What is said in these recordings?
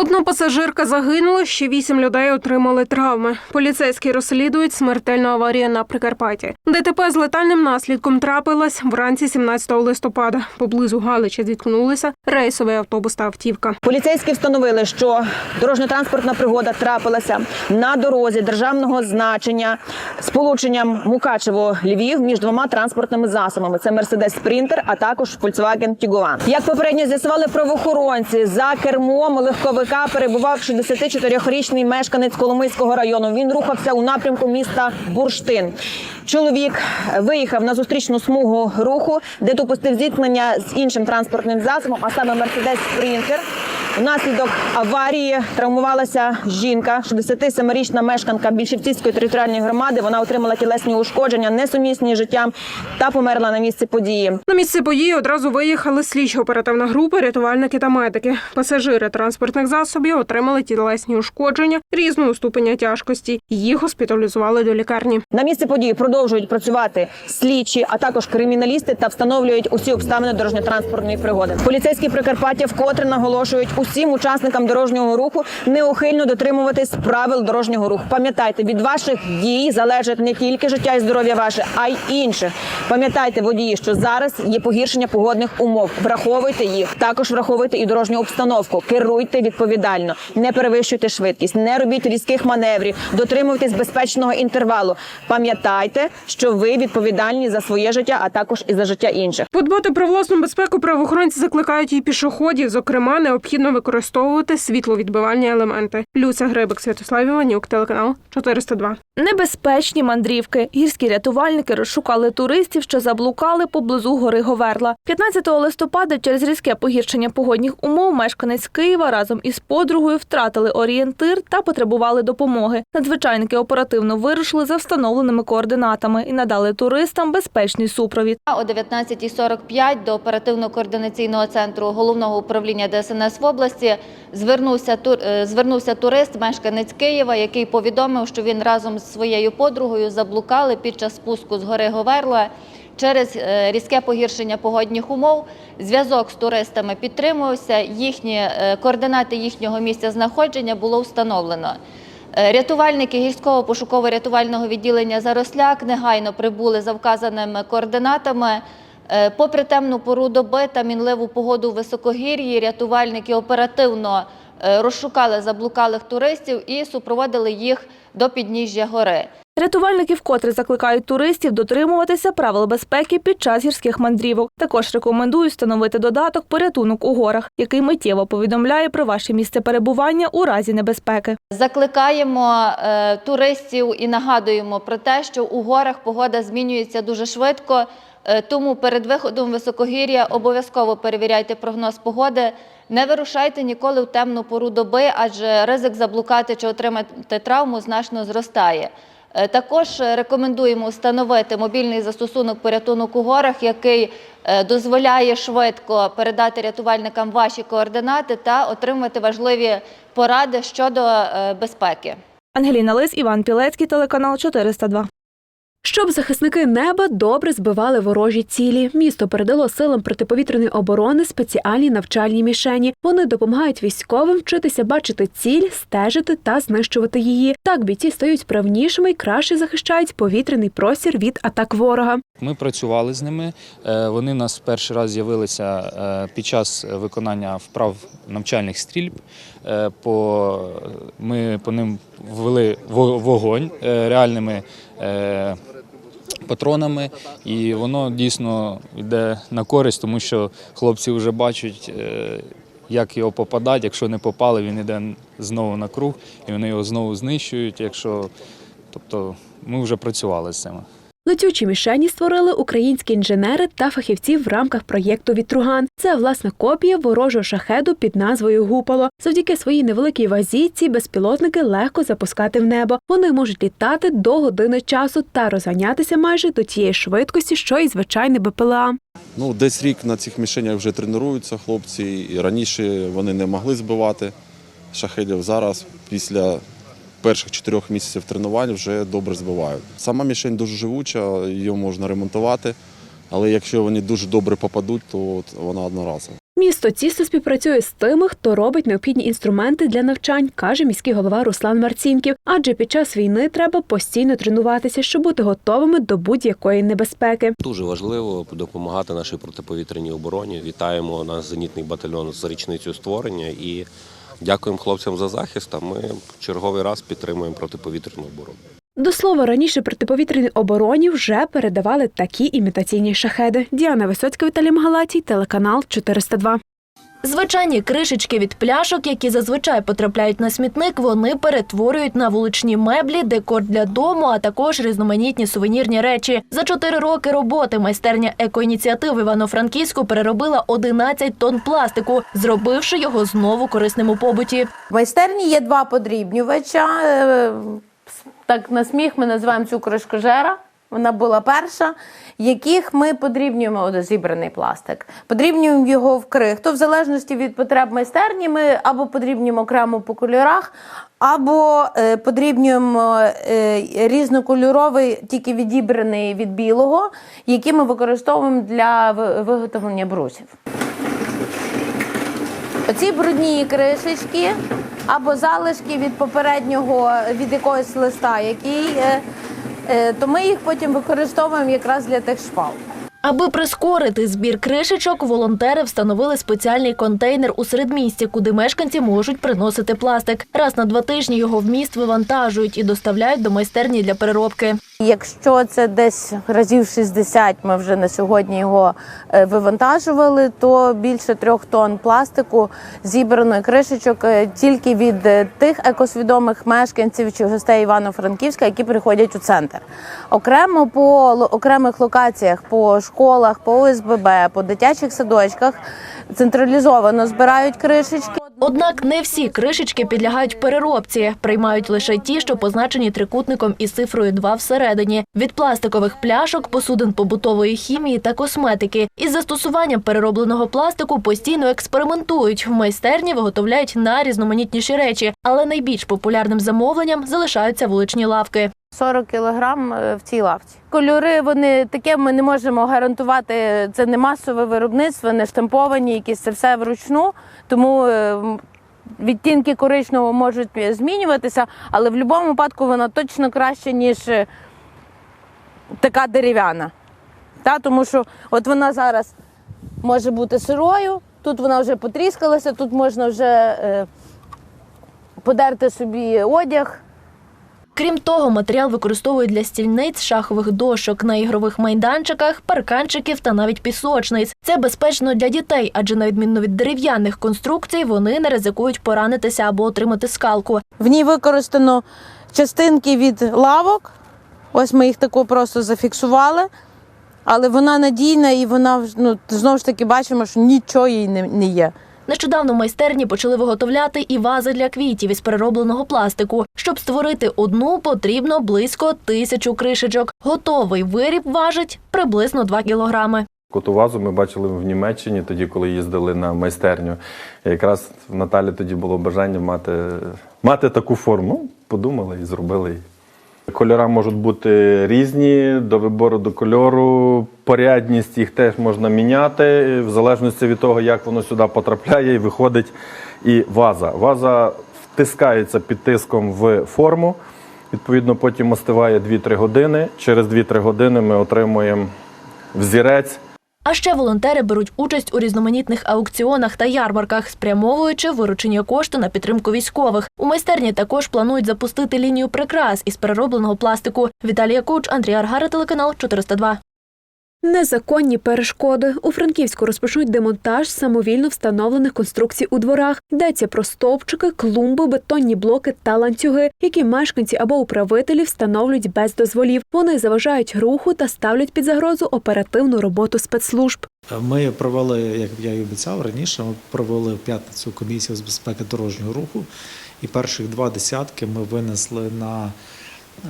Одна пасажирка загинула, ще вісім людей отримали травми. Поліцейські розслідують смертельну аварію на Прикарпатті. ДТП з летальним наслідком трапилась вранці 17 листопада. Поблизу Галича зіткнулися рейсовий автобус та автівка. Поліцейські встановили, що дорожньо-транспортна пригода трапилася на дорозі державного значення з полученням Мукачево-Львів між двома транспортними засобами. Це Мерседес Спринтер, а також Volkswagen Tiguan. Як попередньо з'ясували правоохоронці, за кермом легковика перебував 64-річний мешканець Коломийського району. Він рухався у напрямку міста Бурштин. Чоловік виїхав на зустрічну смугу руху, де допустив зіткнення з іншим транспортним засобом, а саме Мерседес Спринтер. Внаслідок аварії травмувалася жінка, 67-річна мешканка Більшівцівської територіальної громади. Вона отримала тілесні ушкодження, несумісні з життям та померла на місці події. На місце події одразу виїхали слідчо-оперативна група, рятувальники та медики. Пасажири транспортних засобів отримали тілесні ушкодження різного ступеня тяжкості. Їх госпіталізували до лікарні. На місці події продовжують працювати слідчі, а також криміналісти та встановлюють усі обставини дорожньо-транспортної пригоди. Поліцейські Прикарпаття вкотре наголошують усім учасникам дорожнього руху неухильно дотримуватись правил дорожнього руху. Пам'ятайте, від ваших дій залежить не тільки життя і здоров'я ваше, а й інших. Пам'ятайте, водії, що зараз є погіршення погодних умов. Враховуйте їх. Також враховуйте і дорожню обстановку. Керуйте відповідально, не перевищуйте швидкість, не робіть різких маневрів, дотримуйтесь безпечного інтервалу. Пам'ятайте, що ви відповідальні за своє життя, а також і за життя інших. Подбати про власну безпеку правоохоронці закликають і пішоходів. Зокрема, необхідно використовувати світловідбивальні елементи. Люся Грибик, Святослав Іванюк, телеканал 402. Небезпечні мандрівки. Гірські рятувальники розшукали туристів, що заблукали поблизу гори Говерла. 15 листопада через різке погіршення погодних умов мешканець Києва разом із подругою втратили орієнтир та потребували допомоги. Надзвичайники оперативно вирушили за встановленими координатами і надали туристам безпечний супровід. О 19.45 до оперативно-координаційного центру головного управління ДСНС в області звернувся тур, е, звернувся турист, мешканець Києва, який повідомив, що він разом з своєю подругою заблукали під час спуску з гори Говерла. Через е, різке погіршення погодних умов зв'язок з туристами підтримувався. Їхні е, координати їхнього місця знаходження було встановлено. Рятувальники гірського пошуково-рятувального відділення Заросляк негайно прибули за вказаними координатами. Е, Попри темну пору доби та мінливу погоду у високогір'ї, рятувальники оперативно е, розшукали заблукалих туристів і супроводили їх до підніжжя гори. Рятувальники вкотре закликають туристів дотримуватися правил безпеки під час гірських мандрівок. Також рекомендують встановити додаток порятунок у горах, який миттєво повідомляє про ваше місце перебування у разі небезпеки. Закликаємо е, туристів і нагадуємо про те, що у горах погода змінюється дуже швидко. Е, Тому перед виходом високогір'я обов'язково перевіряйте прогноз погоди. Не вирушайте ніколи в темну пору доби, адже ризик заблукати чи отримати травму значно зростає. Е, Також рекомендуємо встановити мобільний застосунок порятунок у горах, який е, дозволяє швидко передати рятувальникам ваші координати та отримати важливі поради щодо безпеки. Ангеліна Лис, Іван Пілецький, телеканал 402. Щоб захисники неба добре збивали ворожі цілі, місто передало силам протиповітряної оборони спеціальні навчальні мішені. Вони допомагають військовим вчитися бачити ціль, стежити та знищувати її. Так бійці стають правнішими і краще захищають повітряний простір від атак ворога. Ми працювали з ними. Е, Вони нас перший раз з'явилися е, під час виконання вправ навчальних стрільб. Е, По, ми по ним ввели вогонь реальними патронами, і воно дійсно йде на користь, тому що хлопці вже бачать, е, як його попадати. Якщо не попали, він йде знову на круг, і вони його знову знищують. Якщо, тобто ми вже працювали з цим. Летючі мішені створили українські інженери та фахівці в рамках проєкту Вітруган. Це власна копія ворожого шахеду під назвою Гуполо. Завдяки своїй невеликій вазі ці безпілотники легко запускати в небо. Вони можуть літати до години часу та розганятися майже до тієї швидкості, що і звичайне БПЛА. Ну, десь рік на цих мішенях вже тренуються хлопці. І раніше вони не могли збивати шахедів. Зараз, після перших чотирьох місяців тренувань, вже добре збивають. Сама мішень дуже живуча, її можна ремонтувати. Але якщо вони дуже добре попадуть, то вона одноразова. Місто тісно співпрацює з тими, хто робить необхідні інструменти для навчань, каже міський голова Руслан Марцінків. Адже під час війни треба постійно тренуватися, щоб бути готовими до будь-якої небезпеки. Дуже важливо допомагати нашій протиповітряній обороні. Вітаємо наш зенітний батальйон з річницею створення і дякуємо хлопцям за захист. А ми черговий раз підтримуємо протиповітряну оборону. До слова, раніше протиповітряній обороні вже передавали такі імітаційні шахеди. Діана Висоцька, Віталій Магалатій, телеканал 402. Звичайні кришечки від пляшок, які зазвичай потрапляють на смітник, вони перетворюють на вуличні меблі, декор для дому, а також різноманітні сувенірні речі. За чотири роки роботи майстерня екоініціатив Івано-Франківську переробила 11 тонн пластику, зробивши його знову корисним у побуті. В майстерні є два подрібнювача. Е, Так на сміх ми називаємо цю кришку жера. Вона була перша, яких ми подрібнюємо зібраний пластик. Подрібнюємо його в крихту. В залежності від потреб майстерні, ми або подрібнюємо окремо по кольорах, або е, подрібнюємо е, різнокольоровий, тільки відібраний від білого, який ми використовуємо для виготовлення брусів. Оці брудні кришечки або залишки від попереднього від якогось листа, який, е, то ми їх потім використовуємо якраз для тих шпал. Аби прискорити збір кришечок, волонтери встановили спеціальний контейнер у середмісті, куди мешканці можуть приносити пластик. Раз на два тижні його вміст вивантажують і доставляють до майстерні для переробки. Якщо це десь разів 60, ми вже на сьогодні його е, вивантажували, то більше трьох тонн пластику зібрано кришечок е, тільки від е, тих екосвідомих мешканців чи гостей Івано-Франківська, які приходять у центр. Окремо по окремих локаціях, по школах, по ОСББ, по дитячих садочках централізовано збирають кришечки. Однак не всі кришечки підлягають переробці, приймають лише ті, що позначені трикутником із цифрою 2 всередині. Від пластикових пляшок, посудин побутової хімії та косметики. Із застосуванням переробленого пластику постійно експериментують. В майстерні виготовляють найрізноманітніші речі, але найбільш популярним замовленням залишаються вуличні лавки. 40 кілограм е, в цій лавці. Кольори вони таке ми не можемо гарантувати. Це не масове виробництво, не штамповані, якісь це все вручну. Тому е, відтінки коричневого можуть змінюватися, але в будь-якому випадку вона точно краще, ніж е, така дерев'яна. Та, тому що от вона зараз може бути сирою, тут вона вже потріскалася, тут можна вже е, подерти собі одяг. Крім того, матеріал використовують для стільниць, шахових дошок на ігрових майданчиках, парканчиків та навіть пісочниць. Це безпечно для дітей, адже на відміну від дерев'яних конструкцій, вони не ризикують поранитися або отримати скалку. В ній використано частинки від лавок. Ось ми їх тако просто зафіксували. Але вона надійна і вона ну, знову ж таки бачимо, що нічого їй не, є. Нещодавно в майстерні почали виготовляти і вази для квітів із переробленого пластику. Щоб створити одну, потрібно близько тисячу кришечок. Готовий виріб важить приблизно 2 кілограми. Коту вазу ми бачили в Німеччині, тоді, коли їздили на майстерню. Якраз в Наталі тоді було бажання мати, мати таку форму. Подумали і зробили. Кольори можуть бути різні, до вибору до кольору, порядність їх теж можна міняти, в залежності від того, як воно сюди потрапляє і виходить і ваза. Ваза втискається під тиском в форму. Відповідно, потім остиває 2-3 години. Через 2-3 години ми отримуємо взірець. А ще волонтери беруть участь у різноманітних аукціонах та ярмарках, спрямовуючи виручені кошти на підтримку військових. У майстерні також планують запустити лінію прикрас із переробленого пластику. Віталія Куч, Андрій Аргара, телеканал 402. Незаконні перешкоди у Франківську розпочнуть демонтаж самовільно встановлених конструкцій у дворах. Йдеться про стовпчики, клумби, бетонні блоки та ланцюги, які мешканці або управителі встановлюють без дозволів. Вони заважають руху та ставлять під загрозу оперативну роботу спецслужб. Ми провели, як я і обіцяв раніше, ми провели в п'ятницю комісію з безпеки дорожнього руху, і перших два десятки ми винесли на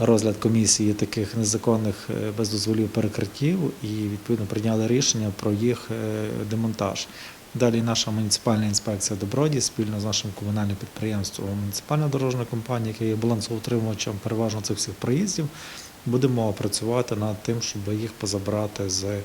розгляд комісії таких незаконних е, без дозволів перекриттів і відповідно прийняли рішення про їх е, демонтаж. Далі наша муніципальна інспекція Доброді спільно з нашим комунальним підприємством муніципальна дорожня компанія, яка є балансоутримувачем переважно цих всіх проїздів, будемо працювати над тим, щоб їх позабрати з, е,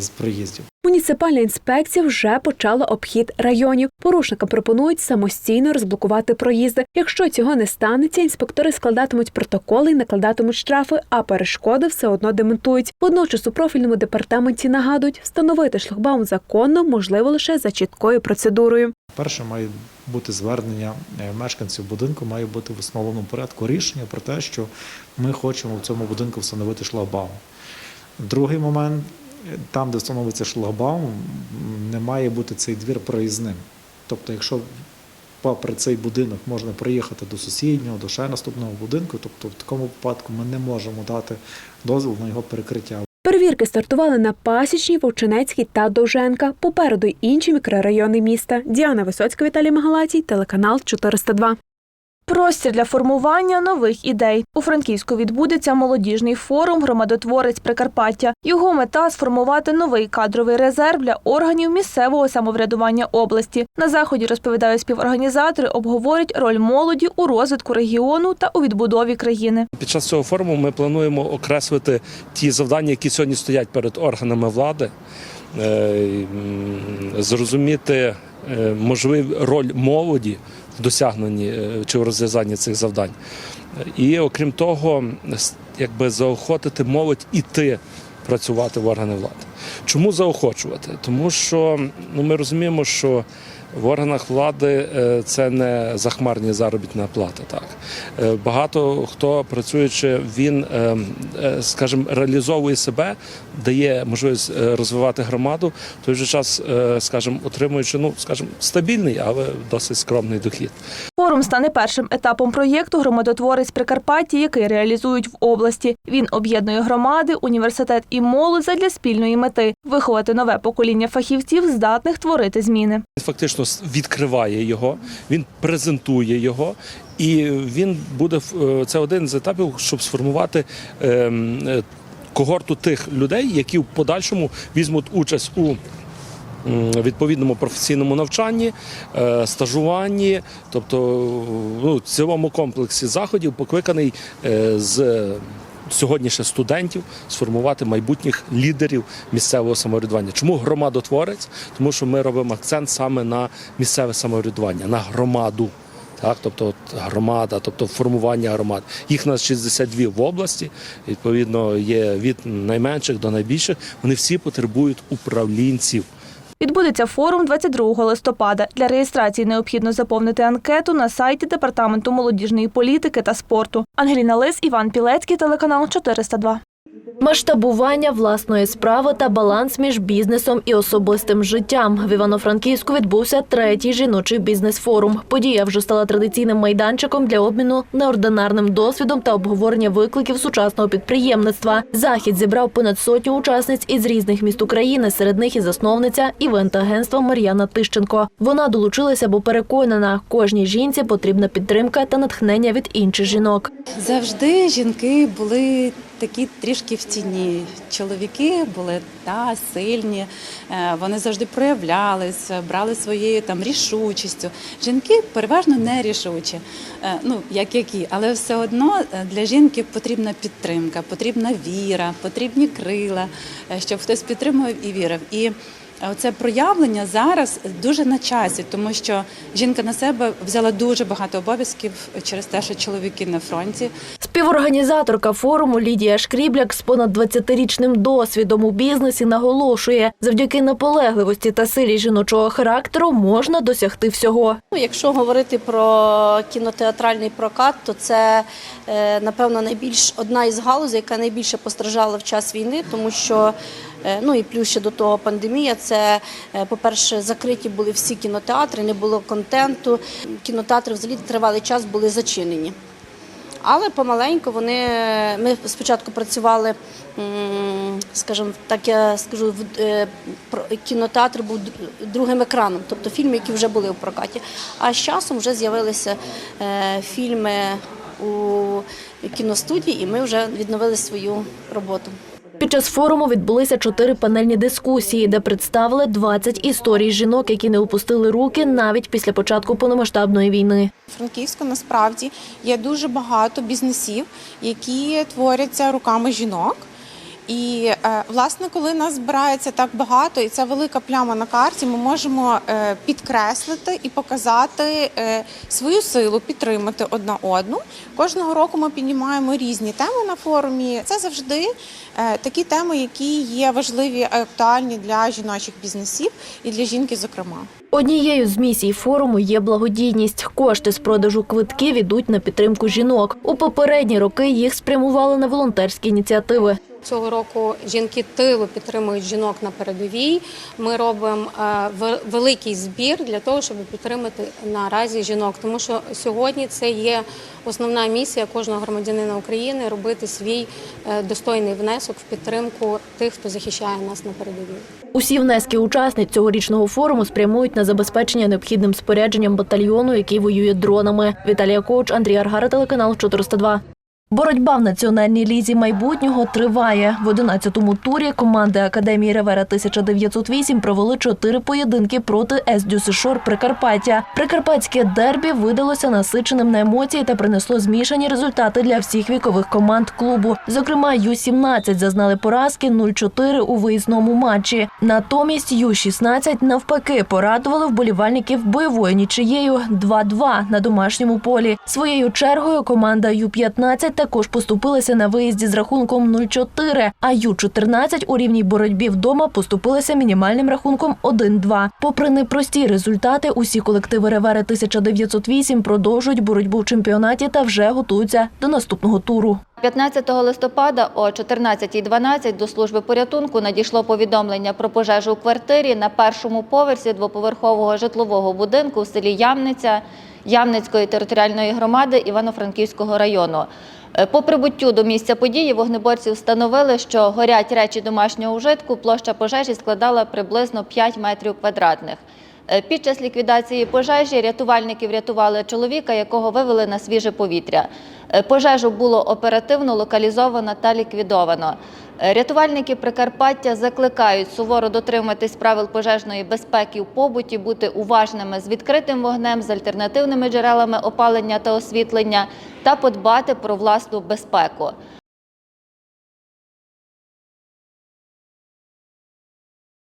з проїздів. Муніципальна інспекція вже почала обхід районів. Порушникам пропонують самостійно розблокувати проїзди. Якщо цього не станеться, інспектори складатимуть протоколи і накладатимуть штрафи, а перешкоди все одно демонтують. Водночас у профільному департаменті нагадують, встановити шлагбаум законно можливо лише за чіткою процедурою. Перше має бути звернення е, мешканців будинку, має бути в основному порядку рішення про те, що ми хочемо в цьому будинку встановити шлагбаум. Другий момент, там, де встановиться шлагбаум, не має бути цей двір проїзним. Тобто, якщо попри цей будинок можна приїхати до сусіднього, до ще наступного будинку, тобто в такому випадку ми не можемо дати дозвіл на його перекриття. Перевірки стартували на Пасічній, Вовчинецькій та Довженка. Попереду інші мікрорайони міста. Діана Висоцька, Віталій Магалатій, телеканал 402. Простір для формування нових ідей. У Франківську відбудеться молодіжний форум Громадотворець Прикарпаття. Його мета сформувати новий кадровий резерв для органів місцевого самоврядування області. На заході розповідають співорганізатори, обговорять роль молоді у розвитку регіону та у відбудові країни. Під час цього форуму ми плануємо окреслити ті завдання, які сьогодні стоять перед органами влади, е, зрозуміти е, можливу роль молоді досягненні е, чи в розв'язанні цих завдань. І окрім того, якби заохотити молодь іти працювати в органи влади. Чому заохочувати? Тому що ну, ми розуміємо, що в органах влади е, це не захмарні заробітна плата. Так Е, багато хто працюючи, він, е, скажімо, реалізовує себе, дає можливість розвивати громаду. В той же час, скажімо, отримуючи ну, скажімо, стабільний, але досить скромний дохід. Форум стане першим етапом проєкту Громадотворець Прикарпаття, який реалізують в області. Він об'єднує громади, університет і молодь задля спільної мети виховати нове покоління фахівців, здатних творити зміни. Фактично с- відкриває його, він презентує його, і він буде е, це один з етапів, щоб сформувати. ем, е, Когорту тих людей, які в подальшому візьмуть участь у відповідному професійному навчанні, е, стажуванні, тобто ну, цілому комплексі заходів, покликаний з сьогодні ще студентів сформувати майбутніх лідерів місцевого самоврядування. Чому громадотворець? Тому що ми робимо акцент саме на місцеве самоврядування, на громаду. Так, тобто от громада, тобто формування громад. Їх у нас 62 в області. Відповідно, є від найменших до найбільших. Вони всі потребують управлінців. Відбудеться форум 22 листопада. Для реєстрації необхідно заповнити анкету на сайті Департаменту молодіжної політики та спорту. Ангеліна Лис, Іван Пілецький, телеканал 402. Масштабування власної справи та баланс між бізнесом і особистим життям. В Івано-Франківську відбувся третій жіночий бізнес-форум. Подія вже стала традиційним майданчиком для обміну неординарним досвідом та обговорення викликів сучасного підприємництва. Захід зібрав понад сотню учасниць із різних міст України. Серед них і засновниця івент-агентства Мар'яна Тищенко. Вона долучилася, бо переконана, кожній жінці потрібна підтримка та натхнення від інших жінок. Завжди жінки були такі трішки в. Чоловіки були та сильні, е, вони завжди проявлялися, брали своєю там рішучістю. Жінки переважно не рішучі, ну як які, але все одно е, для жінки потрібна підтримка, потрібна віра, потрібні крила, е, щоб хтось підтримував і вірив. І Оце проявлення зараз дуже на часі, тому що жінка на себе взяла дуже багато обов'язків через те, що чоловіки на фронті. Співорганізаторка форуму Лідія Шкрібляк з понад 20-річним досвідом у бізнесі наголошує, завдяки наполегливості та силі жіночого характеру можна досягти всього. Ну, Якщо говорити про кінотеатральний прокат, то це е, напевно найбільш одна із галузей, яка найбільше постраждала в час війни, тому що ну і плюс ще до того пандемія. Це, е, по-перше, закриті були всі кінотеатри, не було контенту. Кінотеатри взагалі тривалий час були зачинені. Але помаленьку вони ми спочатку працювали, скажімо, так я скажу, в- е, кінотеатр був другим екраном, тобто фільми, які вже були у прокаті. А з часом вже з'явилися е, фільми у кіностудії, і ми вже відновили свою роботу. Під час форуму відбулися чотири панельні дискусії, де представили 20 історій жінок, які не опустили руки навіть після початку повномасштабної війни. Франківську насправді є дуже багато бізнесів, які творяться руками жінок. І е, власне, коли нас збирається так багато, і це велика пляма на карті, ми можемо е, підкреслити і показати е, свою силу, підтримати одна одну. Кожного року ми піднімаємо різні теми на форумі. Це завжди такі теми, які є важливі актуальні для жіночих бізнесів і для жінки, зокрема. Однією з місій форуму є благодійність. Кошти з продажу квитків ідуть на підтримку жінок. У попередні роки їх спрямували на волонтерські ініціативи. Цього року жінки тилу підтримують жінок на передовій. Ми робимо е, великий збір для того, щоб підтримати наразі жінок, тому що сьогодні це є основна місія кожного громадянина України робити свій е, достойний внесок в підтримку тих, хто захищає нас на передовій. Усі внески учасниць цьогорічного форуму спрямують на забезпечення необхідним спорядженням батальйону, який воює дронами. Віталія Коуч, Андрій Аргара, телеканал 402. Боротьба в національній лізі майбутнього триває. В 11-му турі команди Академії Ревера 1908 провели чотири поєдинки проти ес Шор Прикарпаття. Прикарпатське дербі видалося насиченим на емоції та принесло змішані результати для всіх вікових команд клубу. Зокрема, Ю-17 зазнали поразки 0-4 у виїзному матчі. Натомість Ю-16 навпаки порадували вболівальників бойовою нічиєю 2-2 на домашньому полі. Своєю чергою команда Ю-15 також поступилася на виїзді з рахунком 0-4, а Ю-14 у рівній боротьбі вдома поступилася мінімальним рахунком 1-2. Попри непрості результати, усі колективи Ревери 1908 продовжують боротьбу в чемпіонаті та вже готуються до наступного туру. 15 листопада о 14.12 до служби порятунку надійшло повідомлення про пожежу у квартирі на першому поверсі двоповерхового житлового будинку в селі Ямниця Ямницької територіальної громади Івано-Франківського району. Е, По прибуттю до місця події вогнеборці встановили, що горять речі домашнього вжитку. Площа пожежі складала приблизно 5 метрів квадратних. Е, Під час ліквідації пожежі рятувальники врятували чоловіка, якого вивели на свіже повітря. Е, Пожежу було оперативно локалізовано та ліквідовано. Е, Рятувальники Прикарпаття закликають суворо дотримуватись правил пожежної безпеки в побуті, бути уважними з відкритим вогнем, з альтернативними джерелами опалення та освітлення та подбати про власну безпеку.